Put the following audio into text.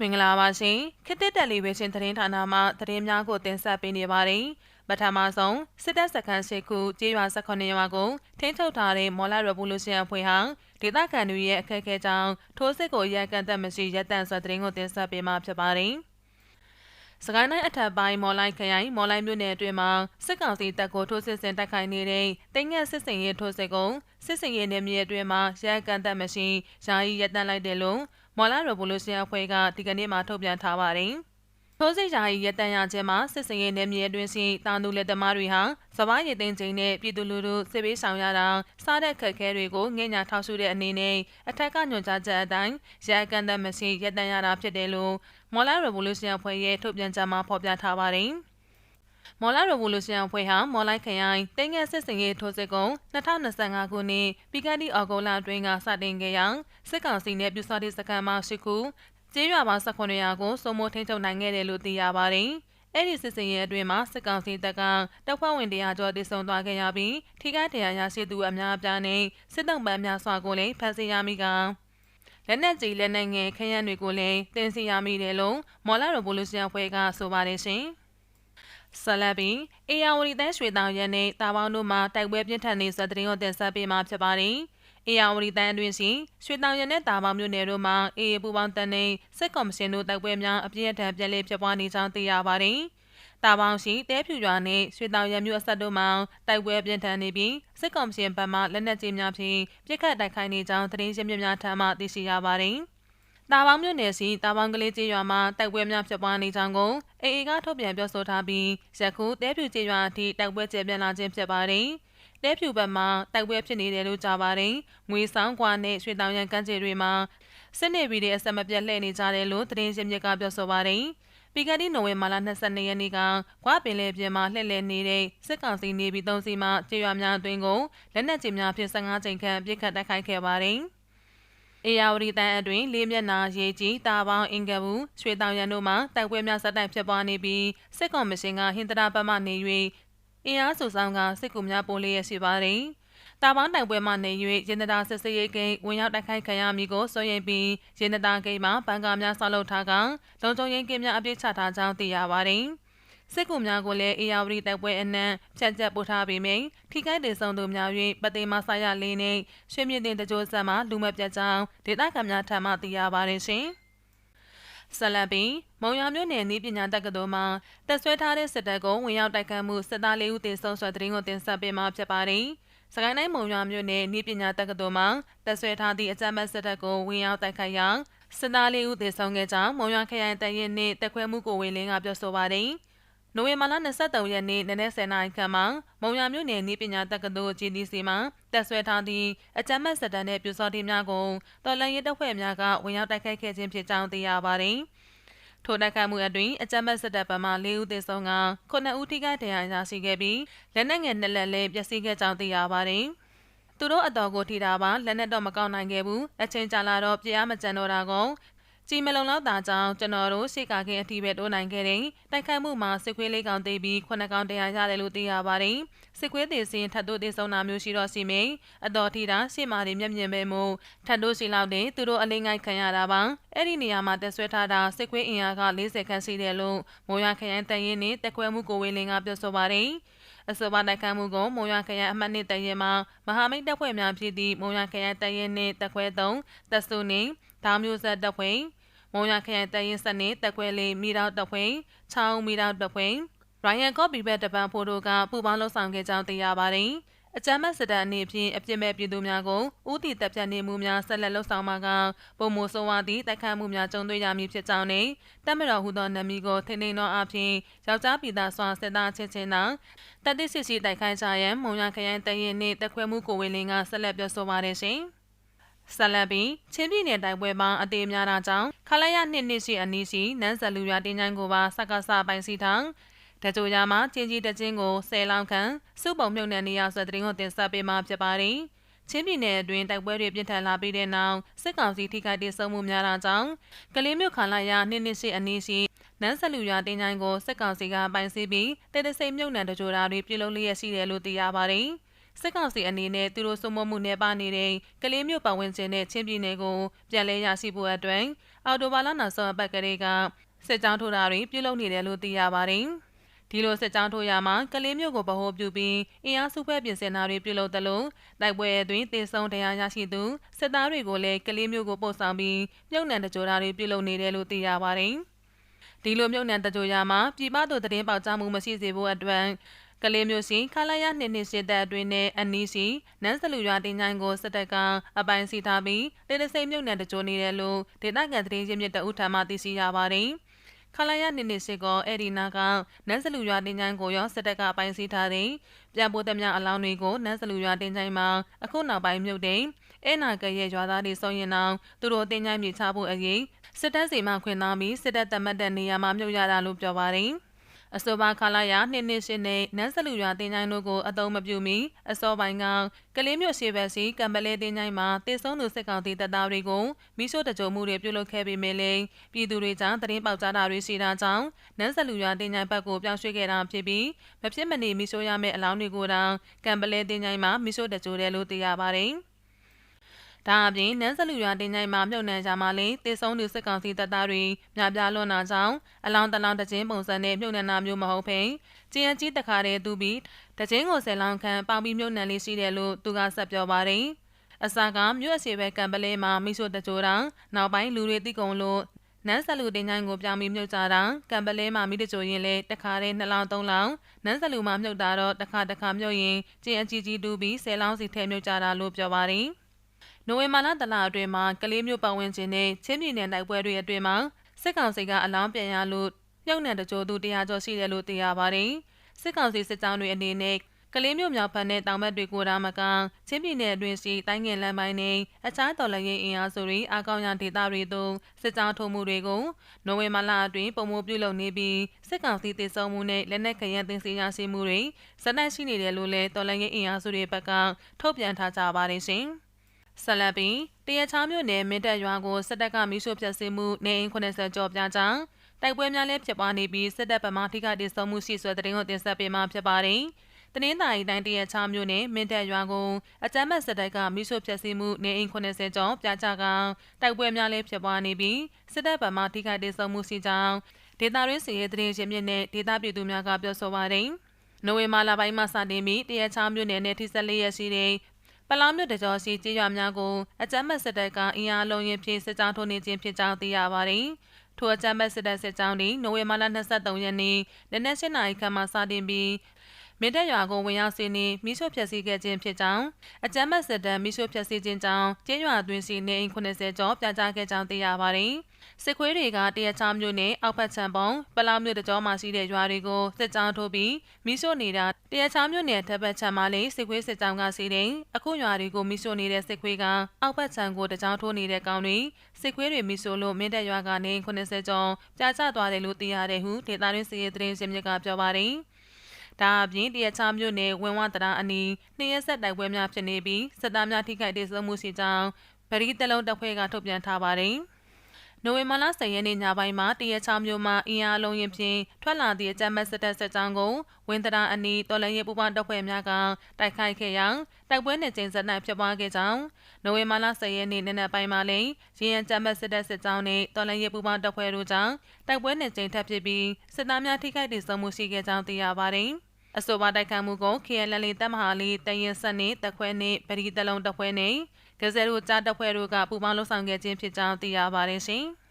မင်္ဂလာပါရှင်ခေတ်သစ်တယ်လီဗေးရှင်းသတင်းဌာနမှသတင်းများကိုတင်ဆက်ပေးနေပါတယ်ပထမဆုံးစစ်တပ်စခန်းရှိခုကြေးရွာ18ရွာကိုထိန်းချုပ်ထားတဲ့မော်လာရဗိုလူရှင်အဖွဲ့ဟာဒေသခံတွေရဲ့အခက်အခဲကြောင့်ထိုးစစ်ကိုရပ်ကန်သက်မရှိရပ်တန့်စွာသတင်းကိုတင်ဆက်ပေးမှာဖြစ်ပါတယ်စကိုင်းတိုင်းအထက်ပိုင်းမော်လိုက်ခရိုင်မော်လိုက်မြို့နယ်အတွင်းမှာစစ်ကောင်စီတပ်ကိုထိုးစစ်ဆင်တိုက်ခိုက်နေတဲ့တင်းငယ်စစ်စင်ရေးထိုးစစ်ကိုစစ်စင်ရေးနယ်မြေအတွင်းမှာရပ်ကန်သက်မရှိယာယီရပ်တန့်လိုက်တယ်လို့ မော်လာရိုဘိုလိုဆီယာဖွဲ့ကဒီကနေ့မှထုတ်ပြန်ထားပါတယ်။ထိုးစစ်ရာ၏ရတန်ရခြင်းမှာစစ်စင်ရေးနယ်မြေအတွင်းရှိတာနူလက်သမားတွေဟာစပားရည်သိမ်းခြင်းနဲ့ပြည်သူလူထုစစ်ပေးဆောင်ရတာစားတဲ့ခက်ခဲတွေကိုငင့်ညာထောက်ရှုတဲ့အနေနဲ့အထက်ကညွှန်ကြားချက်အတိုင်းရအကန်သက်မရှိရတန်ရတာဖြစ်တယ်လို့မော်လာရိုဘိုလိုဆီယာဖွဲ့ရဲ့ထုတ်ပြန်ချက်မှာဖော်ပြထားပါတယ်။ မော်လာရိုဗိုလူရှင်အဖွဲ့ဟာမော်လိုက်ခရိုင်တင်းငယ်စစ်စင်ရေးထိုးစစ်ကုံ2025ခုနှစ်ပြီးကတိအော်ဂိုလာတွင်ကစတင်ခဲ့ရာစစ်ကောင်စီနဲ့ပြူစောတိစခန်းမှရှိခုကျေးရွာပေါင်း18ရာကိုစုံမိုးထိန်းချုပ်နိုင်ခဲ့တယ်လို့သိရပါတယ်။အဲ့ဒီစစ်စင်ရေးအတွင်းမှာစစ်ကောင်စီတပ်ကတပ်ဖွဲ့ဝင်တရားကျော်တည်ဆုံသွားခဲ့ရပြီးထိခိုက်တရားရရှိသူအများအပြားနဲ့စစ်တပ်ပန်းများစွာကိုလည်းဖမ်းဆီးရမိကလက်နက်ကြီးလက်နက်ငယ်ခရမ်းတွေကိုလည်းတင်စီရမိတယ်လို့မော်လာရိုဘိုလူရှင်အဖွဲ့ကဆိုပါတယ်ရှင်။ ဆလဘီအေယာဝတီတန်းရွှေတောင်ရန်နဲ့တာပေါင်းတို့မှတိုက်ပွဲပြင်းထန်နေစတဲ့တင်ဆက်ပေးမှာဖြစ်ပါတယ်။အေယာဝတီတန်းအတွင်းရှိရွှေတောင်ရန်နဲ့တာပေါင်းမြို့နယ်တို့မှာအေအေပူပေါင်းတန်းနဲ့စစ်ကော်မရှင်တို့တိုက်ပွဲများအပြင်းအထန်ပြန်လည်ဖြစ်ပွားနေကြောင်းသိရပါတယ်။တာပေါင်းရှိတဲဖြူရွာနဲ့ရွှေတောင်ရံမြို့အဆက်တို့မှာတိုက်ပွဲပြင်းထန်နေပြီးစစ်ကောင်စီဘက်မှလက်နက်ကြီးများဖြင့်ပြစ်ခတ်တိုက်ခိုက်နေကြောင်းသတင်းရင်းမြစ်များထံမှသိရှိရပါတယ်။ တာပေါင်းမြို့နယ်စီတာပေါင်းကလေးကျေးရွာမှာတိုက်ပွဲများဖြစ်ပွားနေကြောင်းကိုအေအေကထုတ်ပြန်ပြောဆိုထားပြီးယခုတဲဖြူကျေးရွာအထိတိုက်ပွဲကျေပြန်လာခြင်းဖြစ်ပါတယ်။တဲဖြူဘက်မှာတိုက်ပွဲဖြစ်နေတယ်လို့ကြားပါတယ်။ငွေဆောင်ကွာနဲ့ရွှေတောင်ရန်ကမ်းခြေတွေမှာစစ်နေပြီးတဲ့အဆက်မပြတ်လှည့်နေကြတယ်လို့သတင်းရင်းမြစ်ကပြောဆိုပါတယ်။ပီကတိနိုဝင်ဘာလ22ရက်နေ့ကကွာပင်လယ်ပြင်မှာလှည့်လည်နေတဲ့စစ်ကောင်စီနေပြီးသုံးစီမှကျေးရွာများအတွင်းကိုလက်နက်ကြီးများဖြင့်15ကြိမ်ခန့်ပစ်ခတ်တိုက်ခိုက်ခဲ့ပါတယ်။ အေယာဝတီတန်းအတွင်းလေးမျက်နာရေကြီးတာပေါင်းအင်ကဘူးရွှေတောင်ရန်တို့မှတိုက်ပွဲများဆက်တိုက်ဖြစ်ပွားနေပြီးစစ်ကောင်မရှင်ကဟင်္ဒရာဘတ်မှနေ၍အင်အားစုဆောင်ကစစ်ကူများပို့လျက်ရှိပါတယ်။တာပေါင်းတိုက်ပွဲမှနေ၍ရင်းဒတာစစ်စေးရေးကိန်းဝင်ရောက်တိုက်ခိုက်ခံရမည်ကိုစိုးရိမ်ပြီးရင်းဒတာကိန်းမှာဘန်ကာများဆောက်လုပ်ထားကလုံခြုံရေးကိန်းများအပြည့်ချထားကြောင်းသိရပါတယ်။ စစ်ကူများကိုလည်းအေယာဝတီတိုက်ပွဲအနှံ့ဖြတ်ချက်ပို့ထားပေမယ့်ထိခိုက်ဒေဆုံးသူများ၍ပသိမဆရလေးနှင့်ရွှေမြင့်တင်တကြိုးဆက်မှလူမပြတ်ကြောင်းဒေသခံများထံမှသိရပါတယ်ရှင်။ဆလပီမုံရမြို့နယ်နည်းပညာတက္ကသိုလ်မှာတက်ဆွဲထားတဲ့စစ်တပ်ကိုဝင်ရောက်တိုက်ခတ်မှုစစ်သားလေးဦးသေဆုံးစွာသတင်းကိုတင်ဆက်ပေးမှာဖြစ်ပါတယ်။စကိုင်းတိုင်းမုံရမြို့နယ်နည်းပညာတက္ကသိုလ်မှာတက်ဆွဲထားသည့်အကြမ်းဖက်စစ်တပ်ကိုဝင်ရောက်တိုက်ခိုက်ရာစစ်သားလေးဦးသေဆုံးခဲ့ကြောင်းမုံရခရိုင်တရင်နှင့်တက်ခွဲမှုကိုဝေလင်းကပြောဆိုပါတယ်။ နိုဝင်ဘာလ23ရက်နေ့နနက်10:00နာရီခန့်မှာမုံရမြို့နယ်နည်းပညာတက္ကသိုလ် GDC မှာတက်ဆွဲထားသည့်အကြမ်းဖက်စစ်တမ်းနဲ့ပြူစောတိများကိုတော်လှန်ရေးတပ်ဖွဲ့များကဝင်ရောက်တိုက်ခိုက်ခဲ့ခြင်းဖြစ်ကြောင်းသိရပါတယ်။ထိုတိုက်ခိုက်မှုအတွင်းအကြမ်းဖက်စစ်တပ်ဘက်မှ၄ဦးသေဆုံးက9ဦးထိခိုက်ဒဏ်ရာရရှိခဲ့ပြီးလက်နက်ငယ်နှစ်လက်လည်းပျက်စီးခဲ့ကြောင်းသိရပါတယ်။သူတို့အတော်ကိုထိတာပါလက်နက်တော့မကောက်နိုင်ခဲ့ဘူးအချင်းကြာလာတော့ပြားမကြံတော့တာကော ကြည်မလုံလောက်တာကြောင့်ကျွန်တော်တို့ရှေ့ကခင်းအထိပဲတိုးနိုင်ခဲ့တဲ့တိုက်ခိုက်မှုမှာစစ်ခွေးလေးကောင်တေးပြီးခုနှစ်ကောင်တရားရတယ်လို့သိရပါတယ်စစ်ခွေးသေးစင်ထပ်တို့တေဆုံးတာမျိုးရှိတော့စီမိန်အတော်ထီတာရှေ့မာတွေမျက်မြင်ပဲမို့ထပ်တို့ရှိလောက်တဲ့သူတို့အလင်းငိုက်ခံရတာပါအဲ့ဒီနေရာမှာတက်ဆွဲထားတာစစ်ခွေးအင်အားက40ခန့်ရှိတယ်လို့မိုးရွာခရိုင်တရင်နဲ့တက်ခွဲမှုကိုဝေလင်းကပြောဆိုပါတယ်အဆိုပါတိုက်ခိုက်မှုကိုမုံရခရိုင်အမှတ်နှစ်တရင်မှာမဟာမိတ်တပ်ဖွဲ့များဖြစ်သည့်မုံရခရိုင်တရင်နှင့်တက်ခွဲ3တက်စုနှင့်ဒါမျိုးဆက်တပ်ဖွဲ့ မုံရခရိုင်တရင်စနစ်တက်ခွဲလေးမိတော့တပ်ဖွဲ့ချောင်းမိတော့တပ်ဖွဲ့ရိုင်ယန်ကော့ပီဘက်တပန်ဖိုတို့ကပူပေါင်းလှုပ်ဆောင်ခဲ့ကြောင်းသိရပါတယ်။အကြမ်းဖက်စစ်တပ်အနေဖြင့်အပြစ်မဲ့ပြည်သူများကိုဥတီတပ်ဖြတ်နေမှုများဆက်လက်လှုပ်ဆောင်မှာကပုံမိုဆိုးဝါးသည့်တိုက်ခိုက်မှုများကြုံတွေ့ရမည်ဖြစ်ကြောင်းနဲ့တပ်မတော်ဟူသောနာမည်ကိုထိနေသောအဖြစ်ယောက်ျားပြည်သားစွာစစ်သားချင်းချင်းသာတပ်သစ်စစ်စီတိုက်ခိုက်ကြရန်မုံရခရိုင်တရင်နှင့်တက်ခွဲမှုကိုဝေလင်းကဆက်လက်ပြောဆိုပါတယ်ရှင်။ ဆက်လက်ပြီးချင်းပြည်နယ်တိုက်ပွဲမှာအသေးများတာကြောင့်ခလာရနှစ်နှစ်ရှိအနီးရှိနန်းဇလူရတင်းချိုင်းကိုပါစက္ကစပိုင်စီထောင်တကြိုရမှာချင်းကြီးတချင်းကိုဆယ်လောင်ခန့်စုပုံမြုပ်နှံနေရဆိုတဲ့တင်ကိုတင်ဆက်ပေးမှာဖြစ်ပါတယ်။ချင်းပြည်နယ်အတွင်းတိုက်ပွဲတွေပြင်းထန်လာပြီးတဲ့နောက်စစ်ကောင်စီထိခိုက်ဒေဆုံးမှုများတာကြောင့်ကလေးမျိုးခလာရနှစ်နှစ်ရှိအနီးရှိနန်းဆလူရတင်းချိုင်းကိုစစ်ကောင်စီကပိုင်စီပြီးတေတစိမ်မြုပ်နှံတကြိုတာတွေပြုလုပ်လျက်ရှိတယ်လို့သိရပါတယ်။ စစ်ကောင်စီအနေနဲ့သူတို့စုံမမှုနဲ့ပါနေတဲ့ကလေးမျိုးပတ်ဝန်းကျင်နဲ့ချင်းပြည်နယ်ကိုပြန်လည်ရရှိဖို့အတွက်အော်တိုဘာလနောက်ဆုံးအပတ်ကလေးကစစ်ကြောင်းထိုးတာတွေပြုလုပ်နေတယ်လို့သိရပါတယ်။ဒီလိုစစ်ကြောင်းထိုးရမှာကလေးမျိုးကိုဗဟိုပြုပြီးအင်အားစုဖွဲ့ပြင်ဆင်တာတွေပြုလုပ်တယ်လို့တိုက်ပွဲအတွင်းတေဆုံးတရားရရှိသူစစ်သားတွေကိုလည်းကလေးမျိုးကိုပို့ဆောင်ပြီးမြုပ်နှံတကြိုတာတွေပြုလုပ်နေတယ်လို့သိရပါတယ်။ဒီလိုမြုပ်နှံတကြိုရမှာပြည်ပသို့သတင်းပေါက်ကြားမှုမရှိစေဖို့အတွက် ကလေးမျိုးစီခလာရနှစ်နှစ်စစ်တပ်အတွင်းနဲ့အနီးစီနန်းစလူရွာတင်ချိုင်းကိုစစ်တပ်ကအပိုင်စီထားပြီးတေတစိမ့်မြုပ်နှံတကြိုနေတယ်လို့ဒေသခံသတင်းရင်းမြစ်တအုပ်ထံမှသိရှိရပါတယ်။ခလာရနှစ်နှစ်စစ်ကောအဲ့ဒီနာကနန်းစလူရွာတင်ချိုင်းကိုရောစစ်တပ်ကအပိုင်စီထားတဲ့ပြန်ပိုးသမျှအလောင်းတွေကိုနန်းစလူရွာတင်ချိုင်းမှာအခုနောက်ပိုင်းမြုပ်တဲ့အဲနာကရဲ့ရွာသားတွေစုံရင်အောင်သူတို့တင်ချိုင်းမြေချဖို့အရေးစစ်တပ်စီမှခွင့်သားပြီးစစ်တပ်တမတ်တဲ့နေရာမှာမြုပ်ရတာလို့ပြောပါတယ်။ အဆိုပါခလာရနှစ်နှစ်ရှင်းနဲ့နန်းစလူရွာတင်ချိုင်းတို့ကိုအသုံးမပြုမီအစောပိုင်းကကလေးမျိုးရှိဘက်စီကံပလဲတင်ချိုင်းမှာတေဆုံးသူစစ်ကောင်တီတပ်သားတွေကိုမိရှို့တကြုံမှုတွေပြုလုပ်ခဲ့ပေမဲ့လည်းပြည်သူတွေကြောင့်တရင်ပေါက်ကြားတာတွေရှိတာကြောင့်နန်းစလူရွာတင်ချိုင်းဘက်ကိုပြောင်းရွှေ့ခဲ့တာဖြစ်ပြီးမဖြစ်မနေမိရှို့ရမယ့်အလောင်းတွေကိုတောင်ကံပလဲတင်ချိုင်းမှာမိရှို့တကြိုတယ်လို့သိရပါတယ်။ ဒါအပြင်နန်းစလူရွာတင်ချိုင်မှာမြုပ်နှံကြမှာလည်းတေဆုံးသူစစ်ကောင်စီတပ်သားတွေများပြားလွန်နာကြောင်းအလောင်းတလောင်းတခြင်းပုံစံနဲ့မြုပ်နှံတာမျိုးမဟုတ်ဘဲကျင်းအကြီးတခါတည်းသူပြီးတခြင်းကိုဆယ်လောင်းခန့်ပေါင်ပြီးမြုပ်နှံလေးရှိတယ်လို့သူကဆက်ပြောပါတယ်အစာကမြို့အစီဘဲကံပလဲမှာမိဆိုတကြိုတာနောက်ပိုင်းလူတွေတိကုံလို့နန်းဆလူတင်ချိုင်းကိုပြောင်းပြီးမြုပ်ကြတာကံပလဲမှာမိတကြိုရင်လေတခါတည်း2လောင်း3လောင်းနန်းဆလူမှာမြုပ်တာတော့တခါတခါမြုပ်ရင်ကျင်းအကြီးကြီးတူပြီး10လောင်းစီထဲမြုပ်ကြတာလို့ပြောပါတယ် နိုဝင်ဘာလတလအတွင်းမှာကလေးမျိုးပတ်ဝန်းကျင်နဲ့ချင်းပြည်နယ်တိုက်ပွဲတွေအတွင်းမှာစစ်ကောင်စီကအလောင်းပြန်ရလို့မြုပ်နှံတကြိုသူတရားကျော်ရှိတယ်လို့သိရပါတယ်။စစ်ကောင်စီစစ်ကြောင်းတွေအနေနဲ့ကလေးမျိုးမြောက်ဖက်နဲ့တောင်ဘက်တွေကိုဒါမကချင်းပြည်နယ်အတွင်းရှိတိုင်းငင်လမ်းပိုင်းနဲ့အခြားတော်လှန်ရေးအင်အားစုတွေအကောင့်ရဒေသတွေသို့စစ်ကြောင်းထိုးမှုတွေကိုနိုဝင်ဘာလအတွင်းပုံမပြုလုပ်နေပြီးစစ်ကောင်စီတည်ဆုံမှုနဲ့လက်နက်ခရမ်းသိမ်းဆည်းရရှိမှုတွေစနက်ရှိနေတယ်လို့လည်းတော်လှန်ရေးအင်အားစုတွေဘက်ကထုတ်ပြန်ထားကြပါတယ်ရှင်။ ဆက်လက်ပြီးတရချားမြို့နယ်မင်းတပ်ရွာကိုစစ်တပ်ကမိရှို့ဖျက်ဆီးမှုနေအိမ်80ကျော်ပြကြောင်းတိုက်ပွဲများလည်းဖြစ်ပွားနေပြီးစစ်တပ်ဗမာထိကတည်ဆုံမှုရှိဆွဲတဲ့တင်ကိုတင်ဆက်ပေးမှာဖြစ်ပါတယ်။တနင်္သာရီတိုင်းတရချားမြို့နယ်မင်းတပ်ရွာကိုအကြမ်းဖက်စစ်တပ်ကမိရှို့ဖျက်ဆီးမှုနေအိမ်80ကျော်ပြကြကတိုက်ပွဲများလည်းဖြစ်ပွားနေပြီးစစ်တပ်ဗမာထိကတည်ဆုံမှုရှိကြောင်းဒေသရင်းစီရဲ့တရင်ရှင်မြင့်နဲ့ဒေသပြည်သူများကပြောဆိုပါတယ်။နိုဝင်ဘာလပိုင်းမှစတင်ပြီးတရချားမြို့နယ်နဲ့ထိစပ်လျက်ရှိတဲ့ ပလောင်မြို့တကြောစီကြေးရွာများကိုအကြမ်းဖက်စစ်တပ်ကအင်အားလုံးရင်ဖြင့်စစ်ကြောင်းထိုးနေခြင်းဖြစ်ကြောင်းသိရပါတယ်။ထိုအကြမ်းဖက်စစ်တပ်စစ်ကြောင်းသည်နိုဝင်ဘာလ23ရက်နေ့နနက်7:00နာရီခန့်မှစတင်ပြီး မင်းတပ်ရွာကိုဝင်ရောက်စီးနှင်းမိရှို့ဖျက်ဆီးခဲ့ခြင်းဖြစ်ကြောင်းအကြမ်းဖက်စစ်တပ်မိရှို့ဖျက်ဆီးခြင်းကြောင့်ကျင်းရွာအတွင်းစီနေအိမ်80ကျော်ပြကြားခဲ့ကြောင်းသိရပါတယ်။စစ်ခွေးတွေကတရချောင်းမြို့နယ်အောက်ဖက်ချံပုံပလောင်မြို့တကြောမှာရှိတဲ့ရွာတွေကိုစစ်ကြောင်းထိုးပြီးမိရှို့နေတာတရချောင်းမြို့နယ်ထပ်ဖက်ချံမှာလည်းစစ်ခွေးစစ်ကြောင်းကစီးတဲ့အခုရွာတွေကိုမိရှို့နေတဲ့စစ်ခွေးကအောက်ဖက်ချံကိုတကြောင်းထိုးနေတဲ့ကောင်တွေစစ်ခွေးတွေမိရှို့လို့မင်းတပ်ရွာကနေ80ကျော်ကြာကျသွားတယ်လို့သိရတယ်ဟုဒေသတွင်းစီရေးသတင်းရှင်မြစ်ကပြောပါတယ် ဒါအပြင်တရချမြို့နယ်ဝင်းဝတရာအနီးနှစ်ရက်ဆက်တိုက်ပွဲများဖြစ်နေပြီးစစ်သားများထိခိုက်ဒေဆုံးမှုရှိကြောင်းဗရီတလုံးတပ်ဖွဲ့ကထုတ်ပြန်ထားပါတယ်။နိုဝင်ဘာလ10ရက်နေ့ညပိုင်းမှာတရချောင်းမြို့မှာအင်အားလုံးရင်ဖြင့်ထွက်လာသည့်အကြမ်းဖက်စစ်တပ်စစ်ကြောင်းကိုဝင်းတရာအနီးတော်လန်ရေးပူပေါင်းတပ်ဖွဲ့များကတိုက်ခိုက်ခဲ့ရာတိုက်ပွဲနဲ့ကျင်းဆက်နိုင်ဖြစ်ပွားခဲ့ကြောင်းနိုဝင်ဘာလ10ရက်နေ့နနက်ပိုင်းမှာလည်းရင်းရန်ကြမ်းဖက်စစ်တပ်စစ်ကြောင်းနဲ့တော်လန်ရေးပူပေါင်းတပ်ဖွဲ့တို့ကြောင့်တိုက်ပွဲနဲ့ကျင်းထပ်ဖြစ်ပြီးစစ်သားများထိခိုက်ဒေဆုံးမှုရှိခဲ့ကြောင်းသိရပါတယ်။ အဆိုပါတိုက်ခိုက်မှုကို KLL တပ်မဟာလေးတရင်ဆက်နှင့်တခွဲနှင့်ပရိတလုံးတပ်ဖွဲ့နှင့်ကစဲတို့ကြားတပ်ဖွဲ့တို့ကပူးပေါင်းလှုပ်ဆောင်ခဲ့ခြင်းဖြစ်ကြောင်းသိရပါတယ်ရှင်။